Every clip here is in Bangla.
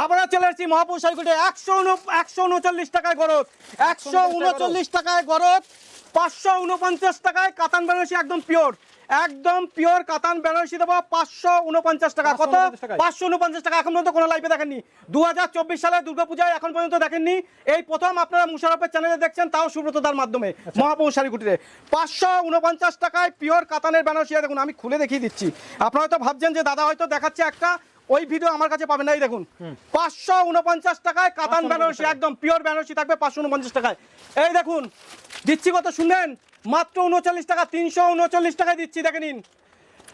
আমরা চলে এসেছি মহাপুর সাইকেলে একশো একশো উনচল্লিশ টাকায় গরজ একশো উনচল্লিশ টাকায় গরজ পাঁচশো উনপঞ্চাশ টাকায় কাতান বেনারসি একদম পিওর। একদম পিওর কাতান বেনারসি দেবো পাঁচশো উনপঞ্চাশ টাকা। কত? পাঁচশো উনপঞ্চাশ টাকা এখন পর্যন্ত কোনো লাইভে দেখেননি। দু হাজার চব্বিশ সালে দুর্গাপূজায় এখন পর্যন্ত দেখেননি। এই প্রথম আপনারা মুশারফের চ্যানেলে দেখছেন তাও সুব্রতদার মাধ্যমে মহাপুর শাড়িকুটিরে। পাঁচশো উনপঞ্চাশ টাকায় পিওর কাতানের বেনারসি দেখুন আমি খুলে দেখিয়ে দিচ্ছি। আপনারা হয়তো ভাবছেন যে দাদা হয়তো দেখাচ্ছে একটা ওই ভিডিও আমার কাছে পাবেন না এই দেখুন। পাঁচশো উনপঞ্চাশ টাকায় কাতান 549 বেনারসি একদম পিওর বেনারসি থাকবে পাঁচশো উনপঞ্চাশ টাকায়। এই দেখুন দিচ্ছি কত শুনলেন? মাত্র উনচল্লিশ টাকা তিনশো উনচল্লিশ টাকায় দিচ্ছি দেখে নিন।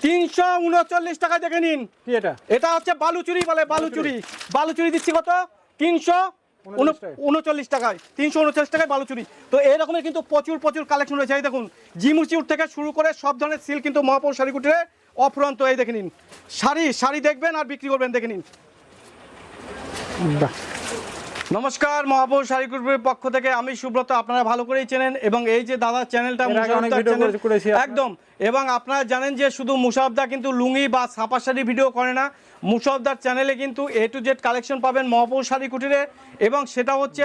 তিনশো উনচল্লিশ টাকায় দেখে নিন। এটা? এটা হচ্ছে বালুচুরি বলে বালুচুরি। বালুচুরি। দিচ্ছি কত? তিনশো উনচল্লিশ টাকায়। তিনশো উনচল্লিশ টাকায় বালুচুরি। তো এই রকমের কিন্তু প্রচুর প্রচুর কালেকশন রয়েছে এই দেখুন। জিমুচিউর থেকে শুরু করে সব ধরনের সিল কিন্তু মহাপৌর শাড়িকুটিরে অফুরন্ত এই দেখে নিন। শাড়ি শাড়ি দেখবেন আর বিক্রি করবেন দেখে নিন। নমস্কার নমস্কার শাড়ি শাড়িকুটির পক্ষ থেকে। আমি সুব্রত আপনারা ভালো করেই চেনেন এবং এই যে দাদার চ্যানেলটা। একদম। এবং আপনারা জানেন যে শুধু মুসাফদা কিন্তু লুঙ্গি বা ছাপা শাড়ি ভিডিও করে না মুশারফদার চ্যানেলে কিন্তু এ টু জেড কালেকশন পাবেন মহাপৌর শাড়ি কুটিরে। এবং সেটা হচ্ছে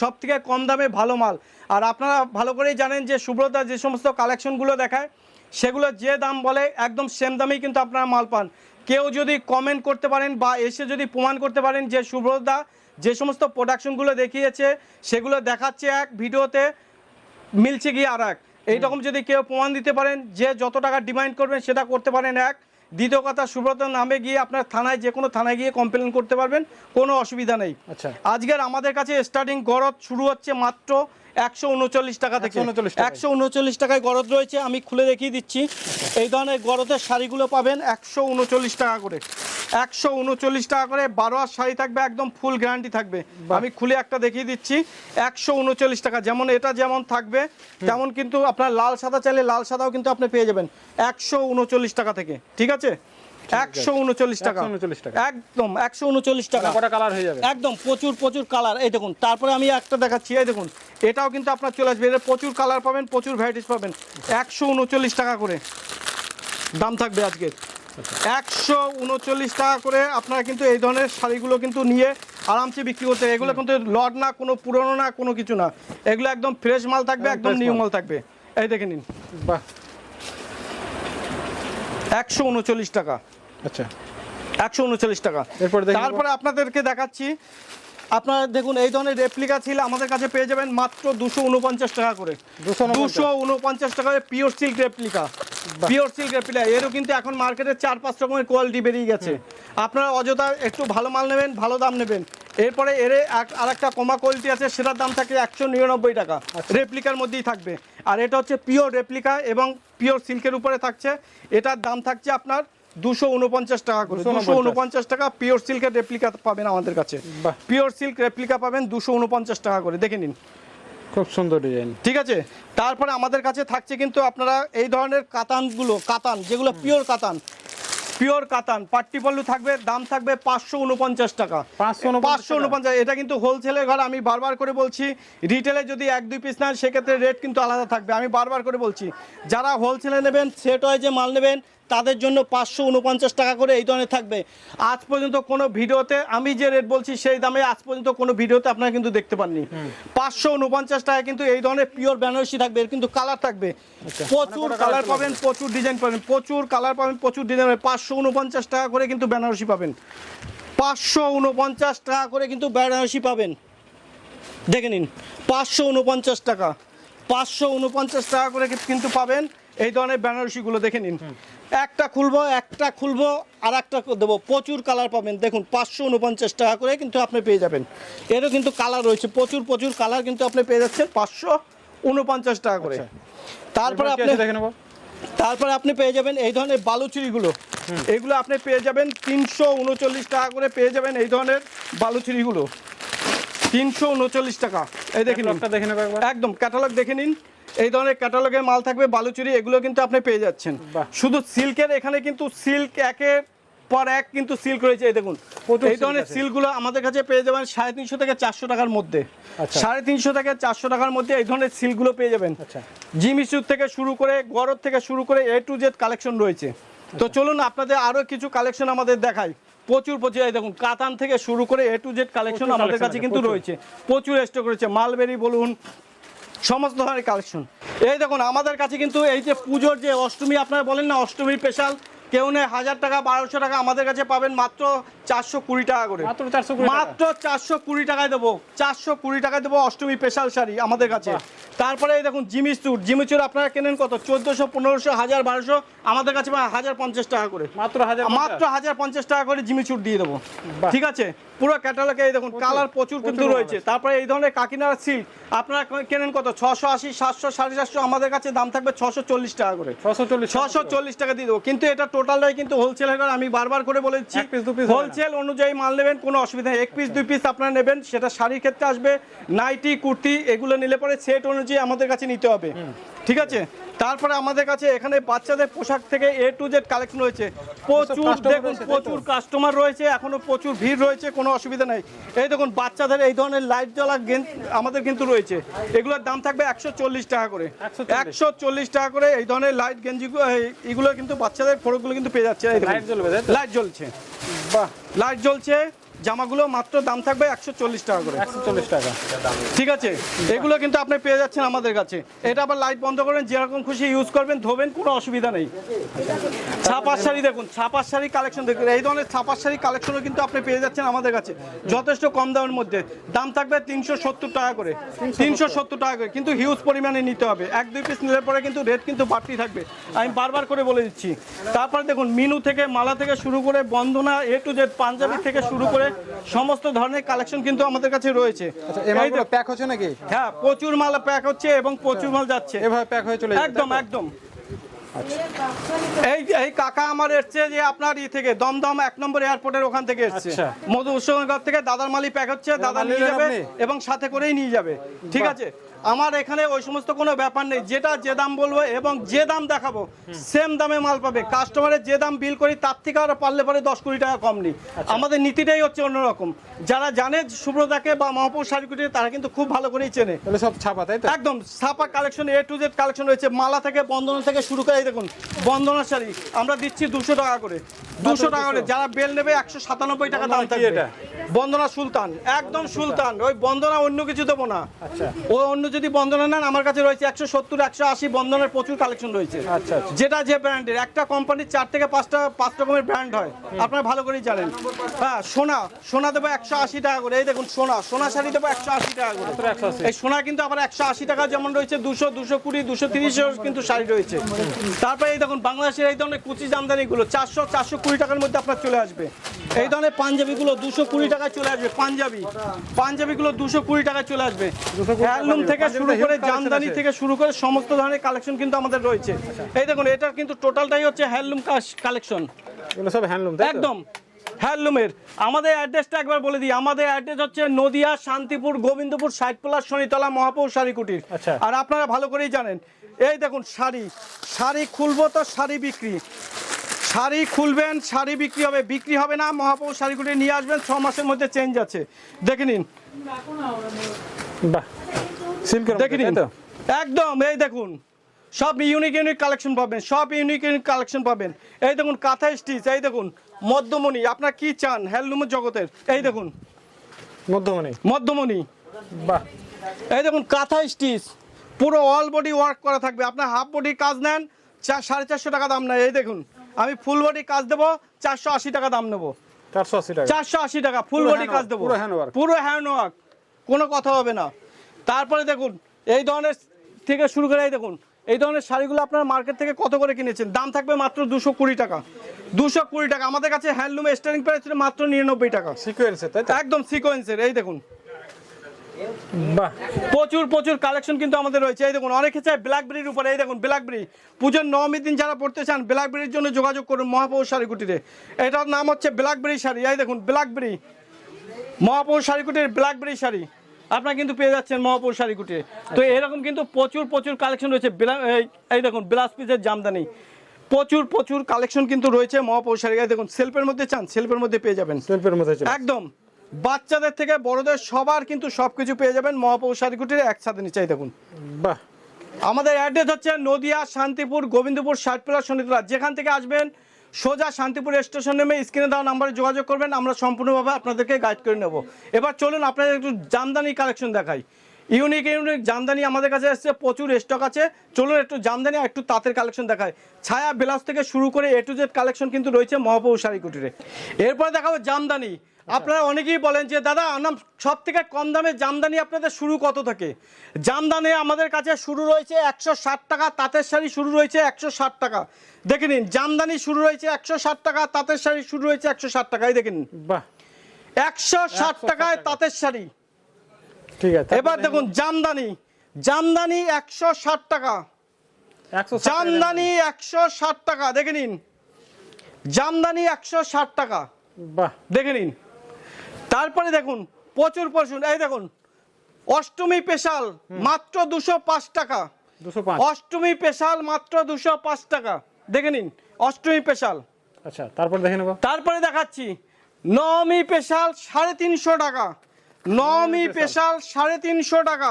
সব থেকে কম দামে ভালো মাল। আর আপনারা ভালো করেই জানেন যে সুব্রতদা যে সমস্ত কালেকশনগুলো দেখায় সেগুলো যে দাম বলে একদম সেম দামেই কিন্তু আপনারা মাল পান। কেউ যদি কমেন্ট করতে পারেন বা এসে যদি প্রমাণ করতে পারেন যে সুব্রতদা যে সমস্ত প্রোডাকশনগুলো দেখিয়েছে সেগুলো দেখাচ্ছে এক ভিডিওতে মিলছে গিয়ে আর এক। এইরকম যদি কেউ প্রমাণ দিতে পারেন যে যত টাকা ডিমান্ড করবেন সেটা করতে পারেন এক। দ্বিতীয় কথা সুব্রত নামে গিয়ে আপনার থানায় যে কোনো থানায় গিয়ে কমপ্লেন করতে পারবেন কোনো অসুবিধা নেই। আচ্ছা। আজকের আমাদের কাছে স্টার্টিং গরদ শুরু হচ্ছে মাত্র একশো উনচল্লিশ টাকা থেকে 139 একশো উনচল্লিশ টাকায় গরদ রয়েছে আমি খুলে দেখিয়ে দিচ্ছি এই ধরনের গরদের শাড়িগুলো পাবেন একশো উনচল্লিশ টাকা করে একশো উনচল্লিশ টাকা করে বারো আর শাড়ি থাকবে একদম ফুল গ্যারান্টি থাকবে আমি খুলে একটা দেখিয়ে দিচ্ছি একশো উনচল্লিশ টাকা যেমন এটা যেমন থাকবে তেমন কিন্তু আপনার লাল সাদা চাইলে লাল সাদাও কিন্তু আপনি পেয়ে যাবেন একশো উনচল্লিশ টাকা থেকে ঠিক আছে একশো উনচল্লিশ টাকা 139 টাকা। একদম একশো উনচল্লিশ টাকা কটা কালার হয়ে যাবে একদম প্রচুর প্রচুর কালার এই দেখুন তারপরে আমি একটা দেখাচ্ছি এই দেখুন এটাও কিন্তু আপনার চলে আসবে। এর প্রচুর কালার পাবেন প্রচুর ভ্যারাইটিস পাবেন। একশো উনচল্লিশ টাকা করে দাম থাকবে আজকে। একশো উনচল্লিশ টাকা করে আপনারা কিন্তু এই ধরনের শাড়িগুলো কিন্তু নিয়ে আরামসে বিক্রি করতে এগুলো কিন্তু লট না কোনো পুরনো না কোনো কিছু না। এগুলো একদম ফ্রেশ মাল থাকবে একদম নিউ মাল। থাকবে। এই দেখে নিন। বাহ। একশো উনচল্লিশ টাকা। আচ্ছা। একশো উনচল্লিশ টাকা। এরপরে দেখে তারপরে আপনাদেরকে দেখাচ্ছি আপনারা দেখুন এই ধরনের রেপ্লিকা ছিল আমাদের কাছে পেয়ে যাবেন মাত্র দুশো উনপঞ্চাশ টাকা করে। দুশো উনপঞ্চাশ। টাকা pure silk replica pure silk replica এরও কিন্তু এখন মার্কেটে চার পাঁচ রকমের কোয়ালিটি বেরিয়ে গেছে। আপনারা অযথা একটু ভালো মাল নেবেন ভালো দাম নেবেন। এরপরে এর আর একটা কমা কোয়ালিটি আছে সেটার দাম থাকে একশো নিরানব্বই টাকা। আচ্ছা। রেপ্লিকার মধ্যেই থাকবে। আর এটা হচ্ছে পিওর রেপ্লিকা এবং পিওর সিল্কের উপরে থাকছে। এটার দাম থাকছে আপনার দুশো উনপঞ্চাশ টাকা করে 249 দুশো উনপঞ্চাশ টাকা পিওর সিল্কের রেপ্লিকা পাবেন আমাদের কাছে। পিওর সিল্ক রেপ্লিকা পাবেন দুশো উনপঞ্চাশ টাকা করে দেখে নিন। খুব সুন্দর ডিজাইন ঠিক আছে? তারপরে আমাদের কাছে থাকছে কিন্তু আপনারা এই ধরনের কাতানগুলো কাতান যেগুলো পিওর কাতান পিওর কাতান পাট্টি পল্লু থাকবে দাম থাকবে পাঁচশো উনপঞ্চাশ টাকা। 549 পাঁচশো। উনপঞ্চাশ এটা কিন্তু হোলসেলের ঘর আমি বারবার করে বলছি রিটেলে যদি এক দুই পিস নেন সেক্ষেত্রে রেট কিন্তু আলাদা থাকবে। আমি বারবার করে বলছি যারা হোলসেলে নেবেন সেট হয় যে মাল নেবেন তাদের জন্য পাঁচশো উনপঞ্চাশ টাকা করে এই ধরনের থাকবে। আজ পর্যন্ত কোনো ভিডিওতে আমি যে রেট বলছি সেই দামে আজ পর্যন্ত কোনো ভিডিওতে আপনারা কিন্তু দেখতে পাননি। পাঁচশো উনপঞ্চাশ টাকা কিন্তু এই ধরনের পিওর বেনারসি থাকবে এর কিন্তু কালার থাকবে। প্রচুর কালার পাবেন প্রচুর ডিজাইন পাবেন প্রচুর কালার পাবেন প্রচুর ডিজাইন পাবেন। পাঁচশো উনপঞ্চাশ টাকা করে কিন্তু বেনারসি পাবেন। পাঁচশো উনপঞ্চাশ টাকা করে কিন্তু বেনারসি পাবেন। দেখে নিন পাঁচশো উনপঞ্চাশ টাকা। পাঁচশো উনপঞ্চাশ টাকা করে কিন্তু পাবেন এই ধরনের বেনারসিগুলো দেখে নিন। একটা খুলবো একটা খুলবো আর একটা দেবো। প্রচুর কালার পাবেন। দেখুন পাঁচশো উনপঞ্চাশ টাকা করে কিন্তু আপনি পেয়ে যাবেন। এরও কিন্তু কালার রয়েছে। প্রচুর প্রচুর কালার কিন্তু আপনি পেয়ে যাচ্ছেন পাঁচশো উনপঞ্চাশ টাকা করে। তারপরে আপনি দেখে নেব? তারপরে আপনি পেয়ে যাবেন এই ধরনের বালুচুরিগুলো এগুলো আপনি পেয়ে যাবেন তিনশো উনচল্লিশ টাকা করে পেয়ে যাবেন এই ধরনের বালুচুরিগুলো তিনশো উনচল্লিশ টাকা। এই দেখে নিন। দেখে একদম ক্যাটালগ দেখে নিন। এই ধরনের ক্যাটালগের মাল থাকবে বালুচুরি এগুলো কিন্তু আপনি পেয়ে যাচ্ছেন। শুধু সিল্কের এখানে কিন্তু সিল্ক একের পর এক কিন্তু সিল্ক রয়েছে এই দেখুন। এই ধরনের সিল্কগুলো আমাদের কাছে পেয়ে যাবেন সাড়ে তিনশো থেকে চারশো টাকার মধ্যে। আচ্ছা। সাড়ে তিনশো থেকে চারশো টাকার মধ্যে এই ধরনের সিল্কগুলো পেয়ে যাবেন। আচ্ছা। জিমিসুর থেকে শুরু করে গরদ থেকে শুরু করে এ টু জেড কালেকশন রয়েছে। তো চলুন আপনাদের আরও কিছু কালেকশন আমাদের দেখাই। প্রচুর প্রচুর এই দেখুন কাতান থেকে শুরু করে এ টু জেড কালেকশন আমাদের কাছে কিন্তু রয়েছে। প্রচুর স্টক রয়েছে। মালবেরি বলুন সমস্ত ধরনের কালেকশন এই দেখুন, আমাদের কাছে কিন্তু এই যে পুজোর যে অষ্টমী, আপনারা বলেন না অষ্টমী স্পেশাল কেউ নেই হাজার টাকা বারোশো টাকা আমাদের কাছে পাবেন মাত্র চারশো কুড়ি টাকা করে। মাত্র চারশো কুড়ি মাত্র চারশো কুড়ি টাকায় দেবো চারশো কুড়ি টাকায় দেবো অষ্টমী স্পেশাল শাড়ি আমাদের কাছে। তারপরে এই দেখুন জিমি চুর জিমি চুর আপনারা কেনেন কত? চোদ্দোশো পনেরোশো হাজার বারোশো আমাদের কাছে হাজার পঞ্চাশ টাকা করে। মাত্র হাজার মাত্র হাজার পঞ্চাশ টাকা করে জিমি চুর দিয়ে দেবো। ঠিক আছে? পুরো ক্যাটালগে এই দেখুন কালার প্রচুর কিন্তু রয়েছে। তারপরে এই ধরনের কাকিনার সিল্ক আপনারা কেনেন কত? ছশো আশি সাতশো সাড়ে সাতশো আমাদের কাছে দাম থাকবে ছশো চল্লিশ টাকা করে। ছশো চল্লিশ ছশো চল্লিশ টাকা দিয়ে দেবো। কিন্তু এটা টোটালটাই কিন্তু হোলসেলের আমি বারবার করে বলেছি হোলসেল অনুযায়ী মাল নেবেন কোনো অসুবিধা নেই। এক পিস দুই পিস আপনারা নেবেন সেটা শাড়ির ক্ষেত্রে আসবে নাইটি কুর্তি এগুলো নিলে পরে সেট অনুযায়ী আমাদের কাছে নিতে হবে। ঠিক আছে? তারপরে আমাদের কাছে এখানে বাচ্চাদের পোশাক থেকে এ টু জেড কালেকশন রয়েছে। প্রচুর দেখুন? প্রচুর কাস্টমার রয়েছে এখনও প্রচুর ভিড় রয়েছে কোনো অসুবিধা নেই। এই দেখুন বাচ্চাদের এই ধরনের লাইট জ্বলা আমাদের কিন্তু রয়েছে। এগুলোর দাম থাকবে একশো চল্লিশ টাকা করে। একশো চল্লিশ। টাকা করে এই ধরনের লাইট গেঞ্জি এগুলো কিন্তু বাচ্চাদের ফোরকগুলো কিন্তু পেয়ে যাচ্ছে লাইট জ্বলবে লাইট জ্বলছে। বাহ লাইট জ্বলছে। জামাগুলো মাত্র দাম থাকবে একশো চল্লিশ টাকা করে। একশো চল্লিশ টাকা। ঠিক আছে? এগুলো কিন্তু আপনি পেয়ে যাচ্ছেন আমাদের কাছে। এটা আবার লাইট বন্ধ করবেন যেরকম খুশি ইউজ করবেন, ধোবেন, কোনো অসুবিধা নেই। ছাপার শাড়ি দেখুন, ছাপার শাড়ি কালেকশন দেখুন। এই ধরনের ছাপার শাড়ি কালেকশনও কিন্তু আপনি পেয়ে যাচ্ছেন আমাদের কাছে। যথেষ্ট কম দামের মধ্যে। দাম থাকবে তিনশো সত্তর টাকা করে। তিনশো সত্তর টাকা করে। কিন্তু হিউজ পরিমাণে নিতে হবে। এক, দুই পিস নিলে পরে কিন্তু রেট কিন্তু বাড়তি থাকবে। আমি বারবার করে বলে দিচ্ছি। তারপরে দেখুন, মিনু থেকে, মালা থেকে শুরু করে, বন্দনা এ টু জেড পাঞ্জাবি থেকে শুরু করে সমস্ত ধরনের কালেকশন কিন্তু আমাদের কাছে রয়েছে। প্যাক হচ্ছে নাকি? হ্যাঁ প্রচুর মাল প্যাক হচ্ছে এবং প্রচুর মাল যাচ্ছে। এভাবে প্যাক হয়ে চলে একদম একদম। এই এই কাকা আমার এসছে যে আপনার ই থেকে দমদম এক নম্বর এয়ারপোর্টের ওখান থেকে এসছে। আচ্ছা। মধু উৎসবনগর থেকে দাদার মালি প্যাক হচ্ছে দাদা নিয়ে যাবে এবং সাথে করেই নিয়ে যাবে। ঠিক আছে? আমার এখানে ওই সমস্ত কোনো ব্যাপার নেই। যেটা যে দাম বলব এবং যে দাম দেখাবো সেম দামে মাল পাবে। কাস্টমারের যে দাম বিল করি তার থেকে আর পারলে পরে দশ কোটি টাকা কম নেই। আচ্ছা। আমাদের নীতিটাই হচ্ছে অন্যরকম। যারা জানে সুব্রতাকে বা মহাপুর শাড়িকুটি তারা কিন্তু খুব ভালো করেই চেনে। তাহলে সব ছাপা তাই তো? একদম ছাপা collection A to Z collection রয়েছে। মালা থেকে বন্দনা থেকে শুরু করে দেখুন বন্দনা শাড়ি। আমরা দিচ্ছি দুশো টাকা করে। দুশো টাকা করে। যারা বেল নেবে একশো সাতানব্বই টাকা দাম কি থাকবে। এটা? বন্দনা সুলতান একদম সুলতান। ওই বন্দনা অন্য কিছু দেবো না। আচ্ছা। ও অন্য যদি বন্দনা নেন আমার কাছে রয়েছে একশো সত্তর একশো আশি বন্ধনের প্রচুর কালেকশন রয়েছে। আচ্ছা, আচ্ছা। যেটা যে ব্র্যান্ডের একটা কোম্পানির চার থেকে পাঁচটা পাঁচ রকমের ব্র্যান্ড হয়। আপনারা ভালো করেই জানেন। হ্যাঁ সোনা। সোনা দেবো একশো আশি টাকা করে। এই দেখুন সোনা। সোনা শাড়ি দেবো একশো আশি টাকা করে। এই সোনা কিন্তু আবার একশো আশি টাকা যেমন রয়েছে দুশো দুশো কুড়ি দুশো তিরিশের কিন্তু শাড়ি রয়েছে। তারপরে এই দেখুন বাংলাদেশের এই ধরনের কুচি জামদানিগুলো চারশো চারশো কুড়ি টাকার মধ্যে আপনার চলে আসবে। এই ধরনের পাঞ্জাবিগুলো দুশো কুড়ি টাকায় চলে আসবে পাঞ্জাবি। পাঞ্জাবিগুলো দুশো কুড়ি টাকায় চলে আসবে। 220 হ্যান্ডলুম পাঞ্জাবি। থেকে শুরু করে জামদানি থেকে শুরু করে সমস্ত ধরনের কালেকশন কিন্তু আমাদের রয়েছে। এই দেখুন এটার কিন্তু টোটালটাই হচ্ছে হ্যান্ডলুম কালেকশন এগুলো সব হ্যান্ডলুম তাই একদম হ্যান্ডলুমের আমাদের অ্যাড্রেসটা একবার বলে দিই। আমাদের অ্যাড্রেস হচ্ছে নদিয়া শান্তিপুর গোবিন্দপুর সাইড প্লাস শনিতলা মহাপৌর শাড়ি কুটির আচ্ছা। আর আপনারা ভালো করেই জানেন এই দেখুন শাড়ি। শাড়ি খুলবো তো শাড়ি বিক্রি। শাড়ি খুলবেন শাড়ি বিক্রি হবে। বিক্রি হবে না মহাপৌর শাড়ি কুটির নিয়ে আসবেন ছ মাসের মধ্যে চেঞ্জ আছে। দেখে নিন। বাহ। সিল্কের একদম এই দেখুন সব ইউনিক ইউনিক কালেকশন পাবেন সব ইউনিক ইউনিক কালেকশন পাবেন। এই দেখুন কাঁথা স্টিচ এই দেখুন মধ্যমণি আপনার কি চান? হ্যান্ডলুমের জগতের এই দেখুন। মধ্যমণি? মধ্যমণি। বাহ। এই দেখুন কাঁথা স্টিচ পুরো অল বডি ওয়ার্ক করা থাকবে। আপনার হাফ বডি কাজ নেন চার সাড়ে চারশো টাকা দাম নেয়। এই দেখুন আমি ফুল বডি কাজ দেবো চারশো আশি টাকা দাম নেব। চারশো আশি টাকা। চারশো আশি টাকা ফুল বডি কাজ দেবো। পুরো hand work। পুরো হ্যান্ড ওয়ার্ক কোনো কথা হবে না। তারপরে দেখুন এই ধরনের থেকে শুরু করে এই দেখুন এই ধরনের শাড়িগুলো আপনারা মার্কেট থেকে কত করে কিনেছেন? দাম থাকবে মাত্র দুশো কুড়ি টাকা। দুশো কুড়ি টাকা। আমাদের কাছে হ্যান্ডলুম স্টারিং প্রাইস ছিল মাত্র নিরানব্বই টাকা। সিকোয়েন্সের তাই একদম সিকোয়েন্সের এই দেখুন। বাহ। প্রচুর প্রচুর কালেকশন কিন্তু আমাদের রয়েছে। এই দেখুন অনেকে চায় ব্ল্যাকবেরির উপরে। এই দেখুন ব্ল্যাকবেরি পুজোর নবমী দিন যারা পড়তে চান ব্ল্যাকবেরির জন্য যোগাযোগ করুন মহাপৌর শাড়িকুটিতে। এটার নাম হচ্ছে ব্ল্যাকবেরি শাড়ি। এই দেখুন ব্ল্যাকবেরি মহাপৌর শাড়িকুটির ব্ল্যাকবেরি শাড়ি। আপনারা কিন্তু পেয়ে যাচ্ছেন মহাপৌর শাড়িকুটিতে তো এরকম কিন্তু প্রচুর প্রচুর কালেকশন রয়েছে। এই- দেখুন বিলাস পিসের জামদানি। প্রচুর প্রচুর কালেকশন কিন্তু রয়েছে মহাপৌর শাড়ি। দেখুন সেলফের মধ্যে চান সেলফের মধ্যে পেয়ে যাবেন। শিল্পের মধ্যে একদম। বাচ্চাদের থেকে বড়দের সবার কিন্তু সবকিছু পেয়ে যাবেন মহাপৌর শাড়িকুটির একসাথে নিচেই দেখুন। বাহ। আমাদের অ্যাড্রেস হচ্ছে নদিয়া শান্তিপুর গোবিন্দপুর ষাটপুরা শনিতলা। যেখান থেকে আসবেন সোজা শান্তিপুর স্টেশন নেমে স্ক্রিনে দেওয়া নাম্বারে যোগাযোগ করবেন, আমরা সম্পূর্ণভাবে আপনাদেরকে গাইড করে নেব। এবার চলুন আপনাদের একটু জামদানি কালেকশন দেখাই। ইউনিক ইউনিক জামদানি আমাদের কাছে এসছে প্রচুর স্টক আছে। চলুন একটু জামদানি আর একটু তাঁতের কালেকশন দেখায় ছায়া ব্লাউজ থেকে শুরু করে এ টু জেড কালেকশন কিন্তু রয়েছে মহাপ্রভু শাড়ি কুটিরে। এরপরে দেখাবো জামদানি। আপনারা অনেকেই বলেন যে দাদা আমার সব থেকে কম দামে জামদানি আপনাদের শুরু কত থাকে? জামদানি আমাদের কাছে শুরু রয়েছে একশো ষাট টাকা তাঁতের শাড়ি শুরু রয়েছে একশো ষাট টাকা। দেখে নিন জামদানি শুরু রয়েছে একশো ষাট টাকা তাঁতের শাড়ি শুরু রয়েছে একশো ষাট টাকায় দেখে নিন। বাহ। একশো ষাট টাকায় তাঁতের শাড়ি। ঠিক আছে এবার দেখুন জামদানি। জামদানি একশো ষাট টাকা। জামদানি একশো ষাট টাকা দেখে নিন। জামদানি একশো ষাট টাকা। বাহ। দেখে নিন। তারপরে দেখুন প্রচুর প্রচুর এই দেখুন অষ্টমী স্পেশাল মাত্র দুশো পাঁচ টাকা। অষ্টমী স্পেশাল মাত্র দুশো পাঁচ টাকা। দেখে নিন অষ্টমী স্পেশাল। আচ্ছা তারপর দেখে নেব। তারপরে দেখাচ্ছি নবমী স্পেশাল সাড়ে তিনশো টাকা। নবমী স্পেশাল সাড়ে তিনশো টাকা।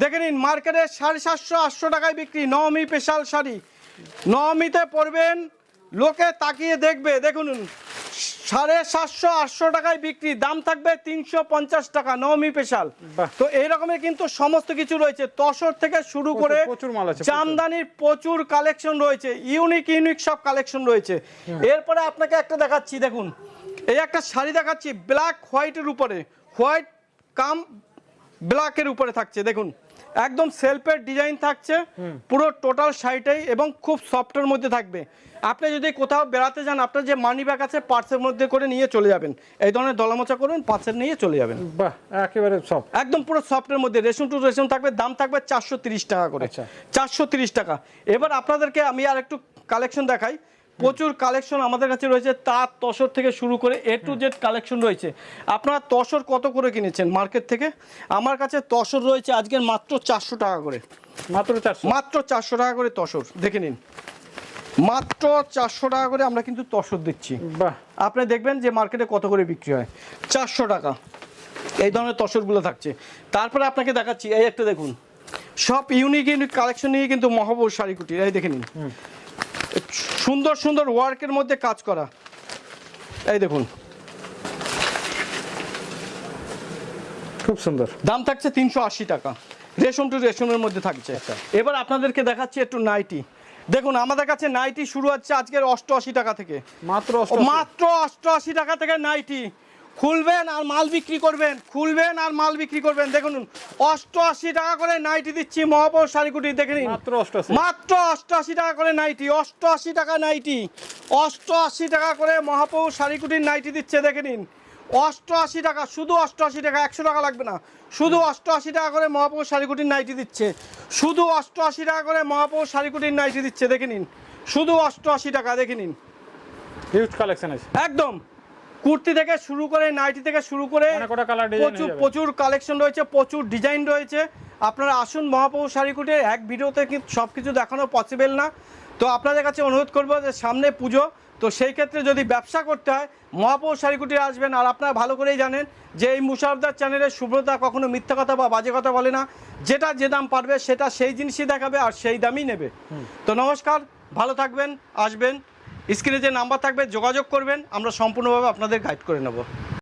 দেখে নিন মার্কেটে সাড়ে সাতশো আটশো টাকায় বিক্রি নবমী স্পেশাল শাড়ি। নবমীতে পরবেন লোকে তাকিয়ে দেখবে। দেখুন সাড়ে সাতশো আটশো টাকায় বিক্রি দাম থাকবে তিনশো পঞ্চাশ টাকা নবমী স্পেশাল তো এইরকমের কিন্তু সমস্ত কিছু রয়েছে। তসর থেকে শুরু করে প্রচুর মাল আছে, প্রচুর। জামদানির প্রচুর কালেকশন রয়েছে। ইউনিক ইউনিক সব কালেকশন রয়েছে। এরপরে আপনাকে একটা দেখাচ্ছি দেখুন। এই একটা শাড়ি দেখাচ্ছি ব্ল্যাক হোয়াইটের উপরে। হোয়াইট কাম ব্ল্যাকের উপরে থাকছে দেখুন। একদম সেলফের ডিজাইন থাকছে পুরো টোটাল শাড়িটাই এবং খুব সফটের মধ্যে থাকবে। আপনি যদি কোথাও বেড়াতে যান আপনার যে মানি ব্যাগ আছে পার্সের মধ্যে করে নিয়ে চলে যাবেন। এই ধরনের দলামোচা করুন পার্সেল নিয়ে চলে যাবেন। বাহ একেবারে সব একদম পুরো সফটের মধ্যে রেশম টু রেশম থাকবে দাম থাকবে চারশো তিরিশ টাকা করে। আচ্ছা। চারশো তিরিশ টাকা। এবার আপনাদেরকে আমি আর একটু কালেকশন দেখাই। প্রচুর কালেকশন আমাদের কাছে রয়েছে। তার তসর থেকে শুরু করে এ টু জেড কালেকশন রয়েছে। আপনারা তসর কত করে কিনেছেন মার্কেট থেকে? আমার কাছে তসর রয়েছে আজকের মাত্র চারশো টাকা করে। মাত্র চারশো? মাত্র চারশো টাকা করে তসর দেখে নিন। মাত্র চারশো টাকা করে আমরা কিন্তু তসর দিচ্ছি। বাহ। আপনি দেখবেন যে মার্কেটে কত করে বিক্রি হয়। চারশো টাকা। এই ধরনের তসরগুলো থাকছে। তারপরে আপনাকে দেখাচ্ছি এই একটা দেখুন। সব ইউনিক ইউনিক কালেকশন নিয়ে কিন্তু মহাবুর শাড়ি কুটির এই দেখে নিন। সুন্দর সুন্দর ওয়ার্কের মধ্যে কাজ করা। এই দেখুন। খুব সুন্দর। দাম থাকছে তিনশো আশি টাকা। রেশম টু রেশমের মধ্যে থাকছে। এবার আপনাদেরকে দেখাচ্ছি একটু নাইটি। দেখুন আমাদের কাছে নাইটি শুরু হচ্ছে আজকের অষ্টআশি টাকা থেকে। মাত্র মাত্র অষ্টআশি টাকা থেকে নাইটি। খুলবেন আর মাল বিক্রি করবেন খুলবেন আর মাল বিক্রি করবেন। দেখুন অষ্টআশি টাকা করে নাইটি দিচ্ছি মহাপৌর শাড়িকুটি দেখে নিন। মাত্র অষ্টআশি। মাত্র অষ্টআশি টাকা করে নাইটি অষ্টআশি টাকা নাইটি অষ্টআশি টাকা করে মহাপৌর শাড়িকুটির নাইটি দিচ্ছে দেখে নিন। অষ্টআশি টাকা শুধু অষ্টআশি টাকা একশো টাকা লাগবে না। শুধু অষ্টআশি টাকা করে মহাপৌর শাড়িকুটির নাইটি দিচ্ছে। শুধু অষ্টআশি টাকা করে মহাপৌর শাড়িকুটির নাইটি দিচ্ছে দেখে নিন। শুধু অষ্টআশি টাকা দেখে নিন। হিউজ কালেকশন আছে। একদম। কুর্তি থেকে শুরু করে নাইটি থেকে শুরু করে প্রচুর প্রচুর কালেকশন রয়েছে প্রচুর ডিজাইন রয়েছে। আপনারা আসুন মহাপ্রভু শাড়িকুটে এক ভিডিওতে কিন্তু সব কিছু দেখানো পসিবল না। তো আপনাদের কাছে অনুরোধ করব যে সামনে পুজো তো সেই ক্ষেত্রে যদি ব্যবসা করতে হয় মহাপ্রভু শাড়িকুটে আসবেন। আর আপনারা ভালো করেই জানেন যে এই মুশারফদার চ্যানেলের সুব্রতা কখনো মিথ্যা কথা বা বাজে কথা বলে না। যেটা যে দাম পারবে সেটা সেই জিনিসই দেখাবে আর সেই দামই নেবে। তো নমস্কার ভালো থাকবেন আসবেন। স্ক্রিনে যে নাম্বার থাকবে যোগাযোগ করবেন আমরা সম্পূর্ণভাবে আপনাদের গাইড করে নেব।